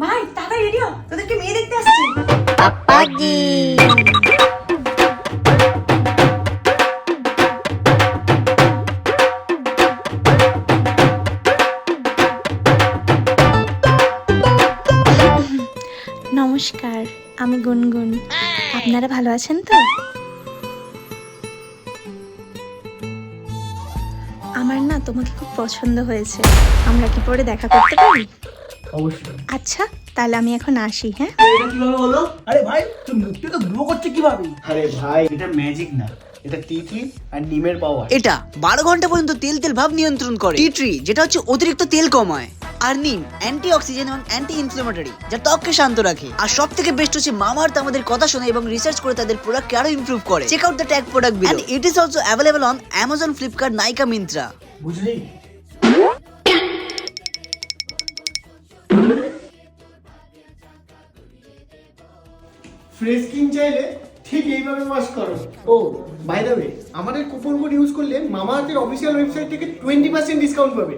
ভাই তাড়াতাড়ি রেডি হ তোদেরকে মেয়ে দেখতে আসছি। নমস্কার আমি গুনগুন। আপনারা ভালো আছেন তো? আমার না তোমাকে খুব পছন্দ হয়েছে। আমরা কি পরে দেখা করতে পারি? অবশ্যই। আচ্ছা তাহলে আমি এখন আসি হ্যাঁ? এটা কীভাবে হলো? আরে ভাই তোর মুখটা তো গ্লো করছে কীভাবে? আরে ভাই এটা ম্যাজিক না। এটা তিথি আর নিমের পাওয়ার। এটা বারো ঘণ্টা পর্যন্ত তেল তেল ভাব নিয়ন্ত্রণ করে। টি ট্রি যেটা হচ্ছে অতিরিক্ত তেল কমায় আর নিম অ্যান্টি অক্সিজেন এবং অ্যান্টি ইনফ্লেমেটরি যা ত্বককে শান্ত রাখে। আর সব থেকে বেস্ট হচ্ছে মামার্থ আমাদের কথা শোনে এবং রিসার্চ করে তাদের প্রোডাক্টকে আরও ইমপ্রুভ করে। Check out the tag product below it is also available on Amazon Flipkart Nykaa Myntra বুঝলি? ফ্রেশ স্কিন চাইলে ঠিক এইভাবে ওয়াশ করো। ও বাই দ্য ওয়ে আমাদের কুপন কোড ইউজ করলে মামা আর্থের অফিসিয়াল ওয়েবসাইট থেকে টোয়েন্টি পার্সেন্ট ডিসকাউন্ট পাবে।